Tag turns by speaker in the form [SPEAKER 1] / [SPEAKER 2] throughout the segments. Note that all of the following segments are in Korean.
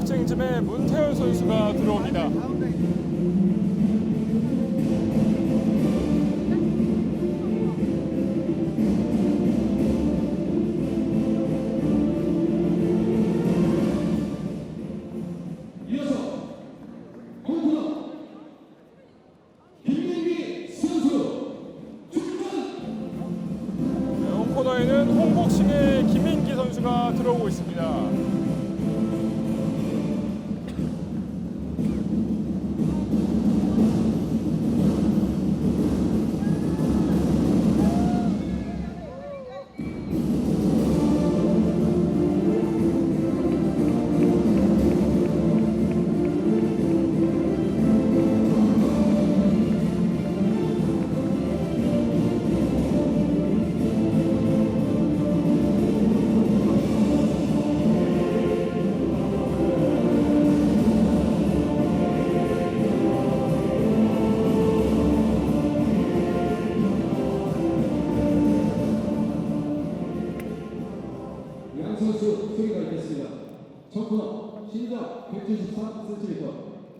[SPEAKER 1] 복쟁짐의 문태현 선수가 들어옵니다.
[SPEAKER 2] 이어서 홍코너 김민기 선수 출전
[SPEAKER 1] 네, 홈코너에는 홍복싱의 김민기 선수가 들어오고 있습니다.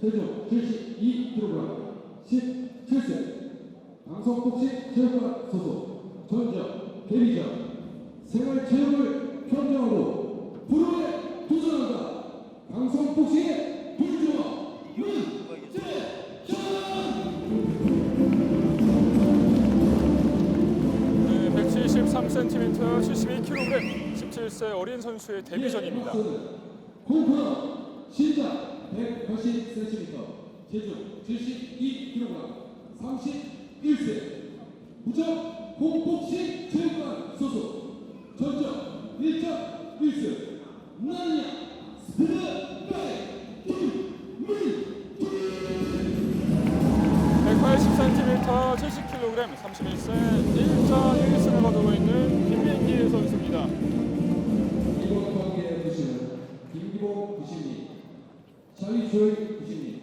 [SPEAKER 2] 체중 72kg, 17세, 방송복식 체육관 소속, 전적, 대리자, 생활체육을 평정하고 프로에 도전한다. 방송복식의 불주어!
[SPEAKER 1] 네, 173cm, 72kg, 17세 어린 선수의 데뷔전입니다.
[SPEAKER 2] 홍코너 신장 180cm, 체중 72kg, 31세, 무적 공복식 체육관 소속, 전적 1.1승, 나냐 스피드백 김민
[SPEAKER 1] 180cm, 70kg, 31세, 1.1승을 거두고 있는 김민기 선수입니다.
[SPEAKER 2] 이번 경기에 보시는 차이조일 부심님,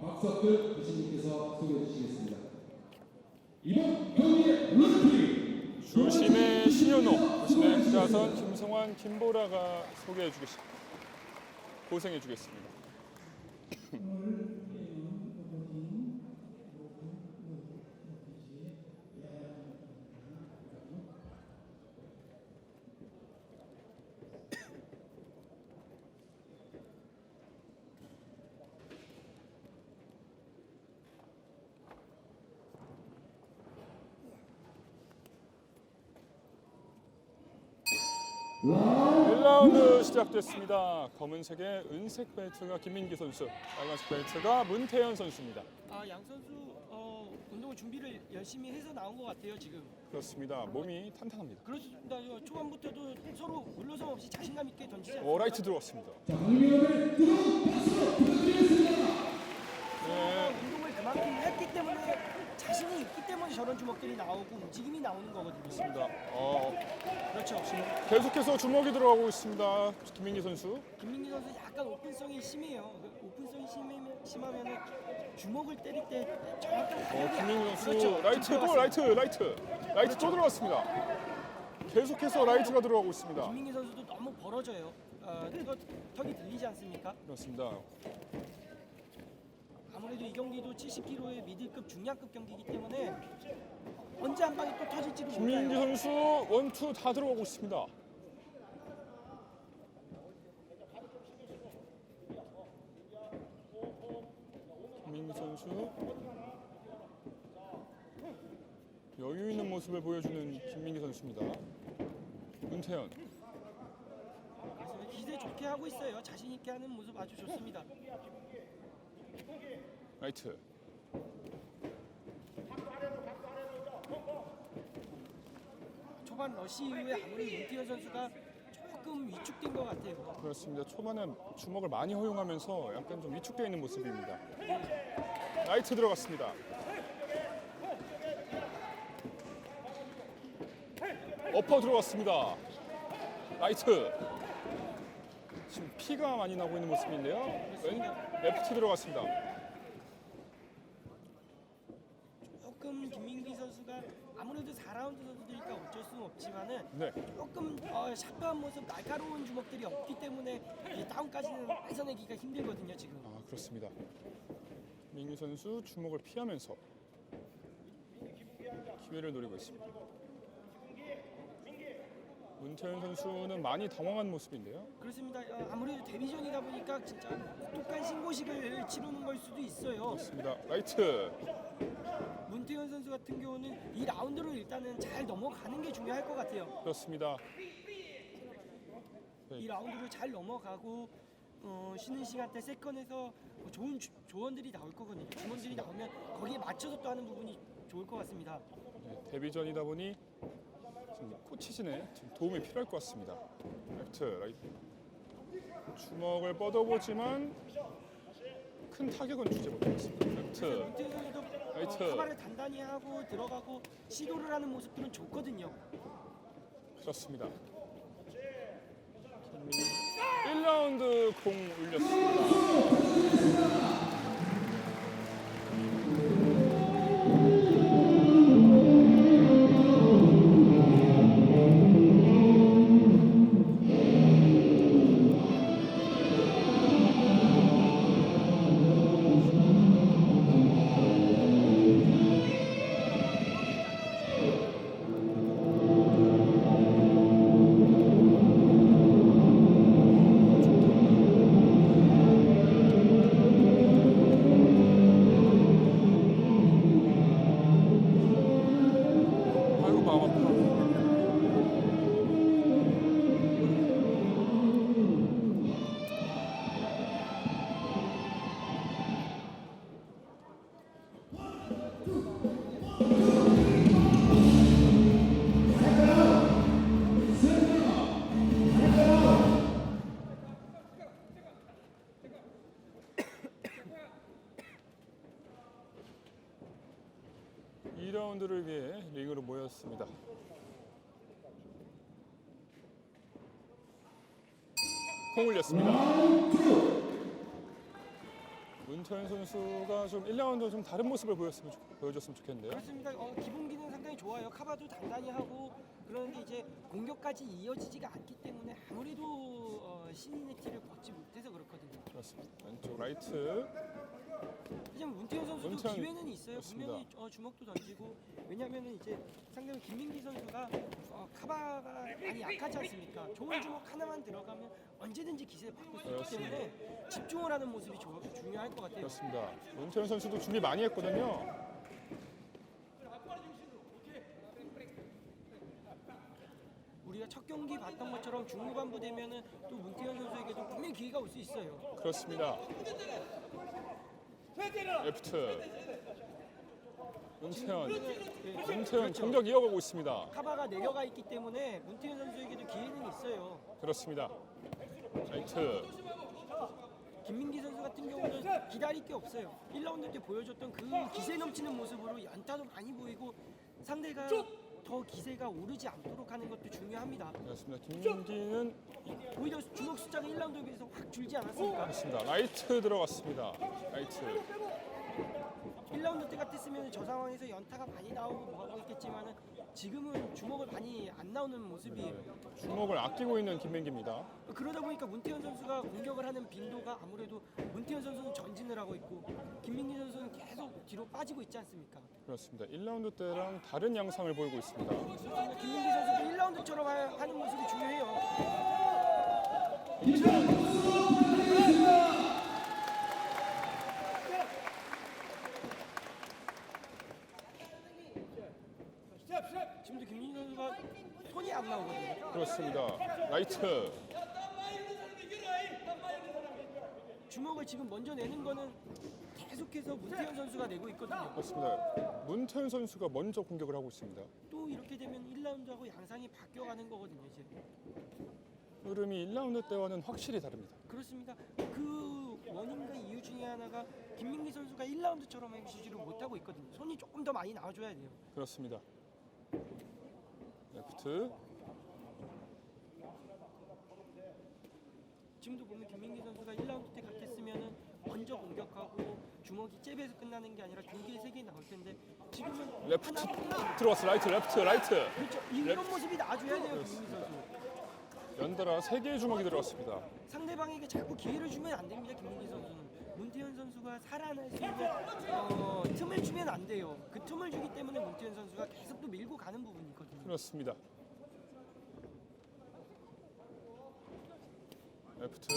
[SPEAKER 2] 박석들 부심님께서 소개해 주시겠습니다. 이번 경기의 런닝
[SPEAKER 1] 주심의 신현호, 주심의 구자선, 김성환, 김보라가 소개해 주겠습니다. 고생해 주겠습니다. 1라운드 시작됐습니다. 검은색의 은색 벨트가 김민기 선수, 빨간색 벨트가 문태현 선수입니다.
[SPEAKER 3] 아, 양 선수 어, 운동을 준비를 열심히 해서 나온 것 같아요 지금.
[SPEAKER 1] 그렇습니다. 몸이 탄탄합니다.
[SPEAKER 3] 그렇습니다. 이거 초반부터도 서로 물러섬 없이 자신감 있게 던지지 않습니까?
[SPEAKER 1] 오, 라이트 들어왔습니다.
[SPEAKER 2] 자, 박민호의 뜨거운 박수 부탁드리겠습니다.
[SPEAKER 1] 네,
[SPEAKER 3] 운동을 그만큼 했기 때문에 자신이 있기 때문에 저런 주먹들이 나오고 움직임이 나오는 거거든요.
[SPEAKER 1] 있습니다. 어,
[SPEAKER 3] 그렇죠.
[SPEAKER 1] 계속해서 주먹이 들어가고 있습니다. 김민기 선수.
[SPEAKER 3] 김민기 선수 약간 오픈성이 심해요. 그 오픈성이 심하면 주먹을 때릴 때 정확한
[SPEAKER 1] 어,
[SPEAKER 3] 가격이
[SPEAKER 1] 김민기 선수
[SPEAKER 3] 그렇죠.
[SPEAKER 1] 라이트 또. 라이트 라이트 라이트 또 들어갔습니다. 계속해서 라이트가 들어가고 있습니다.
[SPEAKER 3] 김민기 선수도 너무 벌어져요. 어, 턱, 턱이 들리지 않습니까?
[SPEAKER 1] 그렇습니다.
[SPEAKER 3] 아무래도 이 경기도 70kg의 미들급 중량급 경기이기 때문에 언제 한 방에 또 터질지도
[SPEAKER 1] 김민기
[SPEAKER 3] 몰라요.
[SPEAKER 1] 선수 원투 다 들어가고 있습니다. 김민기 선수 여유 있는 모습을 보여주는 김민기 선수입니다. 문태현
[SPEAKER 3] 그래서 기대 좋게 하고 있어요. 자신 있게 하는 모습 아주 좋습니다.
[SPEAKER 1] 라이트
[SPEAKER 3] 초반 러시 이후에 아무리 문티어 선수가 조금 위축된 것 같아요.
[SPEAKER 1] 그렇습니다. 초반에 주먹을 많이 허용하면서 약간 좀 위축되어 있는 모습입니다. 라이트 들어갔습니다. 어퍼 들어갔습니다. 라이트. 지금 피가 많이 나고 있는 모습인데요. 왼 레프트 들어갔습니다.
[SPEAKER 3] 조금 김민기 선수가 아무래도 4라운드 선수들이니까 어쩔 수는 없지만은
[SPEAKER 1] 네.
[SPEAKER 3] 조금 어, 샤프한 모습, 날카로운 주먹들이 없기 때문에 이 다운까지는 뺏어내기가 힘들거든요 지금.
[SPEAKER 1] 아 그렇습니다. 민규 선수 주먹을 피하면서 기회를 노리고 있습니다. 문태현 선수는 많이 당황한 모습인데요.
[SPEAKER 3] 그렇습니다. 어, 아무래도 데뷔전이다 보니까 진짜 독한 신고식을 치르는 걸 수도 있어요.
[SPEAKER 1] 그렇습니다. 라이트.
[SPEAKER 3] 문태현 선수 같은 경우는 이 라운드로 일단은 잘 넘어가는 게 중요할 것 같아요.
[SPEAKER 1] 그렇습니다.
[SPEAKER 3] 이 라운드를 잘 넘어가고 어, 쉬는 시간 때 세컨에서 뭐 좋은 주- 조언들이 나올 거거든요. 주문들이 나오면 거기에 맞춰서 또 하는 부분이 좋을 것 같습니다.
[SPEAKER 1] 네, 데뷔전이다 보니 지금 코치진의 지금 도움이 필요할 것 같습니다. 라이트, 라이트. 주먹을 뻗어보지만 큰 타격은 주지 못했습니다.
[SPEAKER 3] 선수도
[SPEAKER 1] 라이트.
[SPEAKER 3] 어, 카바를 단단히 하고 들어가고 시도를 하는 모습들은 좋거든요.
[SPEAKER 1] 그렇습니다. 1라운드 공 올렸습니다. 위해 링으로 모였습니다. 공 올렸습니다. 문태현 선수가 좀 1라운드 좀 다른 모습을 보였으면 좋- 보여줬으면 좋겠는데요.
[SPEAKER 3] 그렇습니다. 어, 기본기는 상당히 좋아요. 카바도 단단히 하고 그런데 이제 공격까지 이어지지가 않기 때문에 아무래도 어, 신인의 티를 벗지 못해서 그렇거든요.
[SPEAKER 1] 그렇습니다. 왼쪽 라이트.
[SPEAKER 3] 하지만 문태현 선수도
[SPEAKER 1] 문태현
[SPEAKER 3] 기회는 있어요.
[SPEAKER 1] 그렇습니다.
[SPEAKER 3] 분명히 어, 주먹도 던지고 왜냐하면 이제 상대방 김민기 선수가 어, 카바가 많이 약하지 않습니까? 좋은 주먹 하나만 들어가면 언제든지 기세를 바꿀 수 있기. 때문에 집중을 하는 모습이 조- 중요할 것 같아요.
[SPEAKER 1] 그렇습니다. 문태현 선수도 준비 많이 했거든요.
[SPEAKER 3] 우리가 첫 경기 봤던 것처럼 중후반부 되면은 또 문태현 선수에게도 분명히 기회가 올 수 있어요.
[SPEAKER 1] 그렇습니다. 레프트. 문태현.
[SPEAKER 3] 네,
[SPEAKER 1] 문태현 공격 이어가고 있습니다.
[SPEAKER 3] 카바가 내려가 있기 때문에 문태현 선수에게도 기회는 있어요.
[SPEAKER 1] 그렇습니다. 라이트.
[SPEAKER 3] 김민기 선수 같은 경우는 기다릴 게 없어요. 1라운드 때 보여줬던 그 기세 넘치는 모습으로 연타도 많이 보이고 상대가 더 기세가 오르지 않도록 하는 것도 중요합니다.
[SPEAKER 1] 그렇습니다. 김민기는
[SPEAKER 3] 오히려 주먹 숫자가 1라운드에 비해서 확 줄지 않았습니까?
[SPEAKER 1] 그렇습니다. 라이트 들어갔습니다. 라이트.
[SPEAKER 3] 1라운드 때 같았으면 저 상황에서 연타가 많이 나오고 뭐 하고 있겠지만은 지금은 주먹을 많이 안 나오는 모습이에요.
[SPEAKER 1] 주먹을 아끼고 있는 김민기입니다.
[SPEAKER 3] 그러다 보니까 문태현 선수가 공격을 하는 빈도가 아무래도 문태현 선수는 전진을 하고 있고 김민기 선수는 계속 뒤로 빠지고 있지 않습니까?
[SPEAKER 1] 그렇습니다. 1라운드 때랑 다른 양상을 보이고
[SPEAKER 3] 있습니다. 김민기 선수도 1라운드처럼 하는 모습이 중요해요. 지금도 김민기 선수가 손이 안 나오거든요.
[SPEAKER 1] 그렇습니다. 라이트.
[SPEAKER 3] 주먹을 지금 먼저 내는 거는 계속해서 문태현 선수가 내고 있거든요.
[SPEAKER 1] 그렇습니다. 문태현 선수가 먼저 공격을 하고 있습니다.
[SPEAKER 3] 또 이렇게 되면 1라운드하고 양상이 바뀌어가는 거거든요. 이제
[SPEAKER 1] 흐름이 1라운드 때와는 확실히 다릅니다.
[SPEAKER 3] 그렇습니다. 그 원인과 이유 중에 하나가 김민기 선수가 1라운드처럼 해주지를 못하고 있거든요. 손이 조금 더 많이 나와줘야 돼요.
[SPEAKER 1] 그렇습니다. 레프트.
[SPEAKER 3] 지금도 보면 김민기 선수가 1라운드 때 같았으면은 먼저 공격하고 주먹이 잽에서 끝나는 게 아니라 두 개, 세개 나올 텐데 지금은
[SPEAKER 1] 레프트
[SPEAKER 3] 하나
[SPEAKER 1] 들어왔어. 라이트, 레프트, 라이트.
[SPEAKER 3] 그렇죠. 이런 모습이 나와줘야 돼요, 김민기 선수.
[SPEAKER 1] 연달아 세 개의 주먹이 들어왔습니다.
[SPEAKER 3] 상대방에게 자꾸 기회를 주면 안 됩니다, 김민기 선수는. 문태현 선수가 살아날 수 있는 어, 틈을 주면 안 돼요. 그 틈을 주기 때문에 문태현 선수가 계속 또 밀고 가는 부분이 있거든요.
[SPEAKER 1] 그렇습니다. 레프트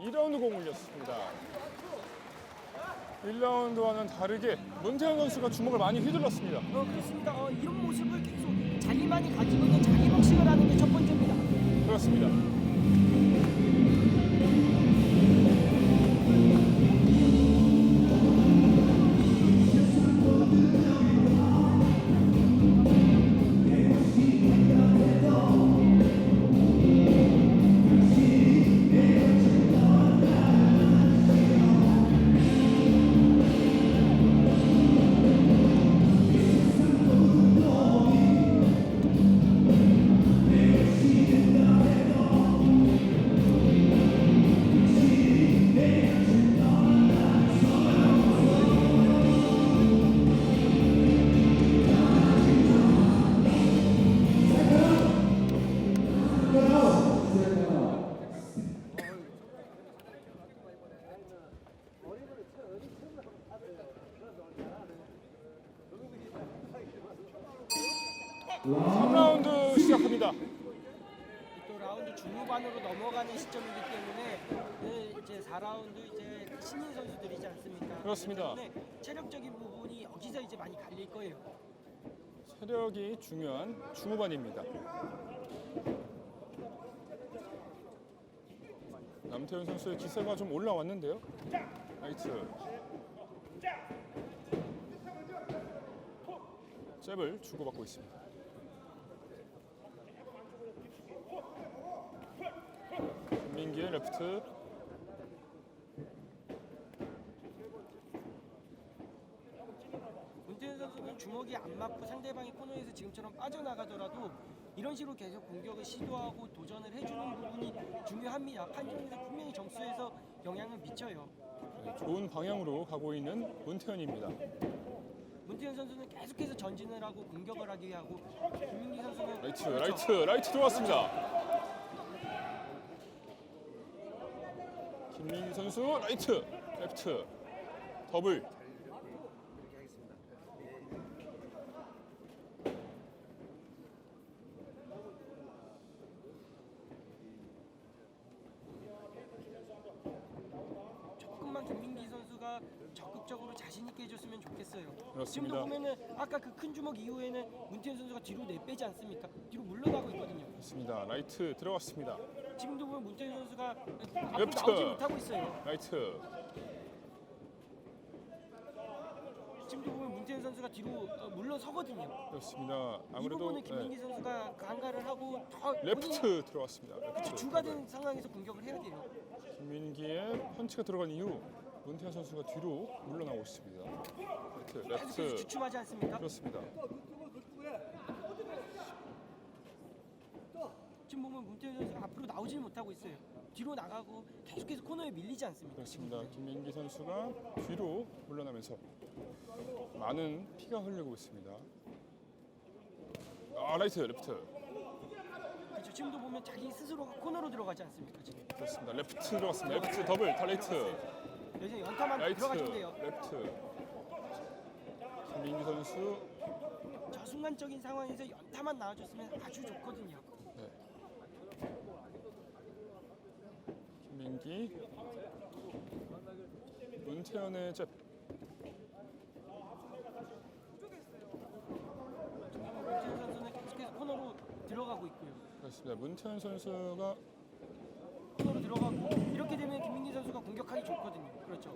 [SPEAKER 1] 2라운드 공 올렸습니다. 1라운드와는 다르게 문태현 선수가 주먹을 많이 휘둘렀습니다.
[SPEAKER 3] 어, 그렇습니다. 어, 이런 모습을 계속 자기만이 가지고 있는 자기 복싱을 하는 게 첫 번째입니다.
[SPEAKER 1] 그렇습니다. 삼라운드 시작합니다.
[SPEAKER 3] 또 라운드 중후반으로 넘어가는 시점이기 때문에 네, 이제 4라운드 이제 신인 선수들이지 않습니까?
[SPEAKER 1] 그렇습니다.
[SPEAKER 3] 때문에 체력적인 부분이 여기서 이제 많이 갈릴 거예요.
[SPEAKER 1] 체력이 중요한 중후반입니다. 남태현 선수의 기세가 좀 올라왔는데요. 라이트. 잽을 주고받고 있습니다. 민기의 레프트.
[SPEAKER 3] 문태현 선수는 주먹이 안 맞고 상대방이 코너에서 지금처럼 빠져나가더라도 이런 식으로 계속 공격을 시도하고 도전을 해주는 부분이 중요합니다. 판정에서 분명히 점수에서 영향을 미쳐요.
[SPEAKER 1] 네, 좋은 방향으로 가고 있는 문태현입니다.
[SPEAKER 3] 문태현 선수는 계속해서 전진을 하고 공격을 하기 하고 김민기 선수는
[SPEAKER 1] 라이트,
[SPEAKER 3] 그렇죠.
[SPEAKER 1] 라이트, 라이트 들어왔습니다. 김민기 선수 라이트, 레프트, 더블.
[SPEAKER 3] 조금만 김민기 선수가 적극적으로 자신 있게 해줬으면 좋겠어요.
[SPEAKER 1] 그렇습니다.
[SPEAKER 3] 지금도 보면은 아까 그 큰 주먹 이후에는 문태현 선수가 뒤로 내빼지 않습니까? 뒤로 물러나고 있거든요.
[SPEAKER 1] 좋습니다. 라이트 들어갔습니다.
[SPEAKER 3] 지금도 보면 문태현 선수가 앞으로
[SPEAKER 1] 레프트.
[SPEAKER 3] 나오지 못하고 있어요.
[SPEAKER 1] 라이트,
[SPEAKER 3] 지금도 보면 문태현 선수가 뒤로 어, 물러서거든요.
[SPEAKER 1] 그렇습니다.
[SPEAKER 3] 이
[SPEAKER 1] 아무래도
[SPEAKER 3] 부분을 김민기
[SPEAKER 1] 네,
[SPEAKER 3] 선수가 간가를 하고 더 본인이
[SPEAKER 1] 레프트 들어갔습니다. 레프트.
[SPEAKER 3] 주가 된 상황에서 공격을 해야 돼요.
[SPEAKER 1] 김민기의 펀치가 들어간 이후 문태현 선수가 뒤로 물러나고 있습니다.
[SPEAKER 3] 계속해서
[SPEAKER 1] 레프트.
[SPEAKER 3] 주춤하지 않습니까?
[SPEAKER 1] 그렇습니다.
[SPEAKER 3] 지금 보면 문태현 선수가 앞으로 나오질 못하고 있어요. 뒤로 나가고 계속해서 코너에 밀리지 않습니까?
[SPEAKER 1] 그렇습니다. 김민기 선수가 뒤로 물러나면서 많은 피가 흘리고 있습니다. 아 라이트 레프트
[SPEAKER 3] 그렇죠. 지금도 보면 자기 스스로가 코너로 들어가지 않습니까? 지금
[SPEAKER 1] 그렇습니다. 레프트 들어갔습니다. 레프트 더블 다 라이트
[SPEAKER 3] 여기서 연타만
[SPEAKER 1] 라이트
[SPEAKER 3] 들어가주면 돼요.
[SPEAKER 1] 레프트 김민기 선수
[SPEAKER 3] 저 순간적인 상황에서 연타만 나와줬으면 아주 좋거든요.
[SPEAKER 1] 네. 김민기 문태현의 잽
[SPEAKER 3] 문태현 선수는 계속해서 코너로 들어가고 있고요.
[SPEAKER 1] 그렇습니다. 문태현 선수가
[SPEAKER 3] 코너로 들어가고 이렇게 되면 김민기 선수가 공격하기 좋거든요. 그렇죠.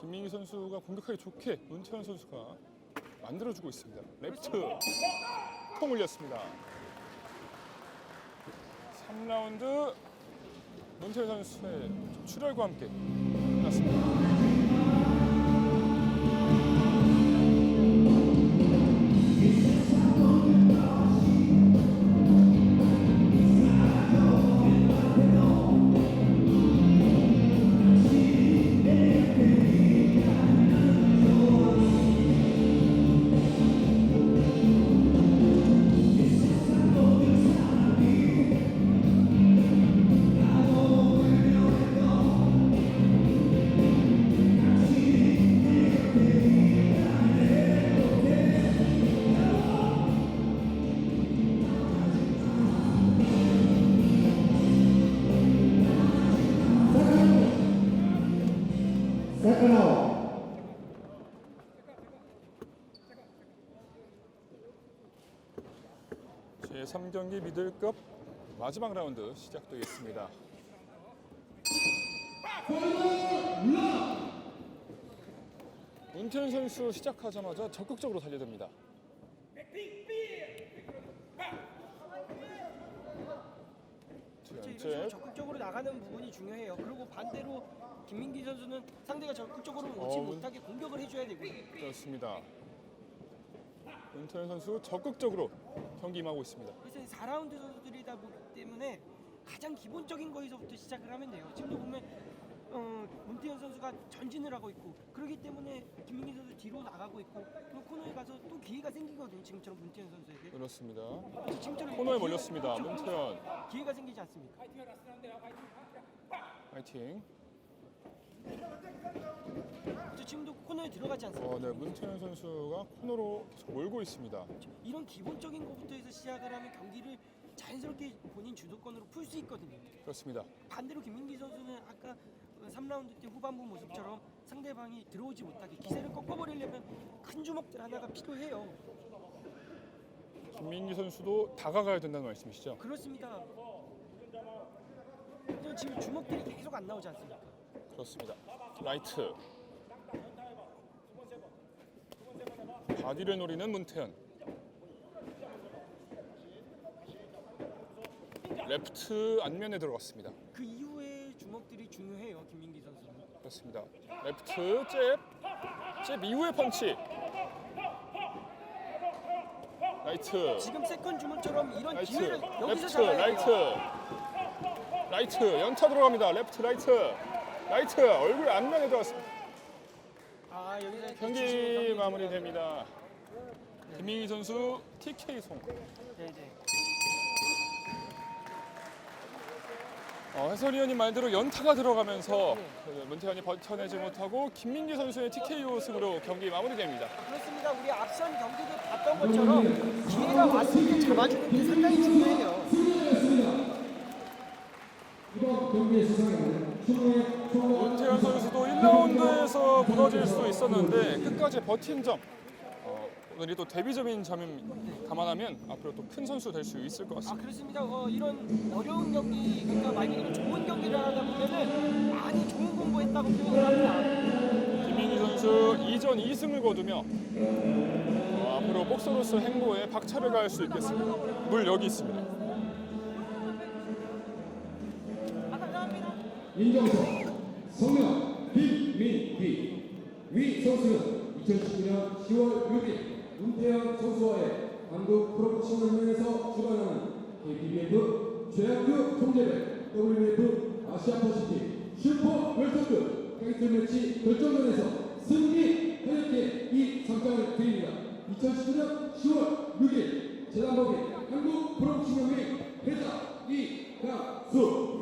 [SPEAKER 1] 김민기 선수가 공격하기 좋게 문태현 선수가 만들어주고 있습니다. 레프트 통 올렸습니다. 3라운드 문태현 선수의 출혈과 함께 끝났습니다. 3경기 미들급 마지막 라운드 시작되겠습니다. 문태현 선수 시작하자마자 적극적으로 달려듭니다.
[SPEAKER 3] 그렇죠. 이런 식으로 적극적으로 나가는 부분이 중요해요. 그리고 반대로 김민기 선수는 상대가 적극적으로 오지
[SPEAKER 1] 어, 문-
[SPEAKER 3] 못하게 공격을 해줘야 되고요.
[SPEAKER 1] 그렇습니다. 문태현 선수 적극적으로 경기 임하고 있습니다.
[SPEAKER 3] 그래서 이 4라운드 선수들이다 보기 때문에 가장 기본적인 거에서부터 시작을 하면 돼요. 지금도 보면 어, 문태현 선수가 전진을 하고 있고 그렇기 때문에 김민기 선수 뒤로 나가고 있고 또 코너에 가서 또 기회가 생기거든요. 지금처럼 문태현 선수에게.
[SPEAKER 1] 그렇습니다.
[SPEAKER 3] 지금처럼
[SPEAKER 1] 코너에 몰렸습니다. 문태현
[SPEAKER 3] 기회가 생기지 않습니까?
[SPEAKER 1] 파이팅.
[SPEAKER 3] 그래서 지금도 코너에 들어가지 않습니까?
[SPEAKER 1] 어, 네, 문태현 선수가 코너로 계속 몰고 있습니다.
[SPEAKER 3] 이런 기본적인 것부터 해서 시작을 하면 경기를 자연스럽게 본인 주도권으로 풀 수 있거든요.
[SPEAKER 1] 그렇습니다.
[SPEAKER 3] 반대로 김민기 선수는 아까 3라운드 때 후반부 모습처럼 상대방이 들어오지 못하게 기세를 꺾어버리려면 큰 주먹들 하나가 필요해요.
[SPEAKER 1] 김민기 선수도 다가가야 된다는 말씀이시죠?
[SPEAKER 3] 그렇습니다. 지금 주먹들이 계속 안 나오지 않습니까?
[SPEAKER 1] 그렇습니다. 라이트. 바디를 노리는 문태현. 레프트 안면에 들어갔습니다.
[SPEAKER 3] 그 이후에 주먹들이 중요해요. 김민기 선수는.
[SPEAKER 1] 그렇습니다. 레프트 잽. 잽 이후에 펀치. 라이트.
[SPEAKER 3] 지금 세컨 주먹처럼 이런
[SPEAKER 1] 라이트.
[SPEAKER 3] 기회를 여기서
[SPEAKER 1] 레프트
[SPEAKER 3] 잡아야
[SPEAKER 1] 라이트. 라이트 연타 들어갑니다. 레프트 라이트. 라이트 얼굴 안면에 들어갔습니다. 마무리됩니다. 김민희 선수 TK 송.
[SPEAKER 3] 네네.
[SPEAKER 1] 어, 해설위원님 말대로 연타가 들어가면서 그 문태현이 버텨내지 못하고 김민기 선수의 TKO 승으로 경기 마무리됩니다.
[SPEAKER 3] 그렇습니다. 우리 앞선 경기도 봤던 것처럼 기회가 왔을 때 잡아주는 게 상당히 중요해요.
[SPEAKER 2] 이번 경기의 총괄
[SPEAKER 1] 문태현 선수도 1라운드에서 무너질 수 있었는데 끝까지 버틴 점. 어, 오늘이 또 데뷔점인 점을 감안하면 앞으로 또 큰 선수 될 수 있을 것
[SPEAKER 3] 아
[SPEAKER 1] 같습니다.
[SPEAKER 3] 그렇습니다. 어, 이런 어려운 경기, 그러니까 만약에 이런 좋은 경기를 하다 보면은 많이 좋은 공부했다고 표현을 합니다.
[SPEAKER 1] 김민희 선수 이전 2승을 거두며 어, 앞으로 복서로서 행보에 박차를 가할 수 있겠습니다. 물 여기 있습니다.
[SPEAKER 2] 인정석, 성명, 김민기 위 선수는 2019년 10월 6일 문태현 선수와의 한국 프로포셔널면에서 주관하는 KBF 최양규 총재배 WF 아시아 퍼시픽 슈퍼 웰터급 타이틀 매치 결정전에서 승리하였기에 이 상장을 드립니다. 2019년 10월 6일 재단법인 한국 프로포셔널 회장 이강수